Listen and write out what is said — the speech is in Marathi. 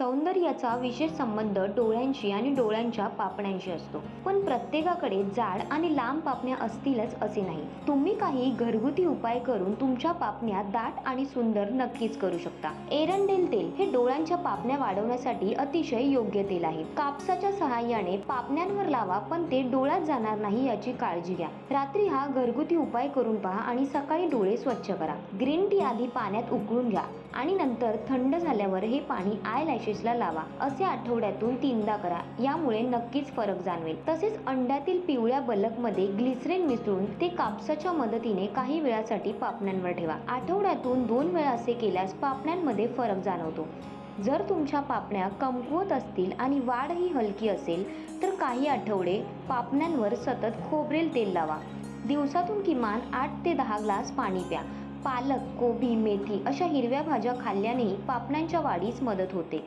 सौंदर्याचा विशेष संबंध डोळ्यांशी आणि डोळ्यांच्या पापण्यांशी असतो. पण प्रत्येकाकडे जाड आणि लांब पापण्या असतीलच असे नाही. तुम्ही काही घरगुती उपाय करून तुमच्या पापण्या दाट आणि सुंदर नक्कीच करू शकता. एरंडेल तेल हे डोळ्यांच्या पापण्या वाढवण्यासाठी अतिशय योग्य तेल आहे. कापसाच्या सहाय्याने पापण्यांवर लावा पण ते डोळ्यात जाणार नाही याची काळजी घ्या. रात्री हा घरगुती उपाय करून पहा आणि सकाळी डोळे स्वच्छ करा. ग्रीन टी आधी पाण्यात उकळून घ्या. आणि नंतर थंड झाल्यावर हे पाणी आय लॅशेसला लावा. असे आठवड्यातून तीनदा करा. यामुळे नक्कीच फरक जाणवेल. तसेच अंड्यातील पिवळ्या बलकमध्ये ग्लिसरीन मिसळून ते कापसाच्या मदतीने काही वेळासाठी पापण्यांवर ठेवा. आठवड्यातून दोन वेळा असे केल्यास पापण्यांमध्ये फरक जाणवतो. जर तुमच्या पापण्या कमकुवत असतील आणि वाढ ही हलकी असेल तर काही आठवडे पापण्यांवर सतत खोबरेल तेल लावा. दिवसातून किमान आठ ते दहा ग्लास पाणी प्या. पालक कोबी मेथी अशा हिरव्या भाज्या खाल्ल्याने पापण्यांच्या वाढीस मदत होते.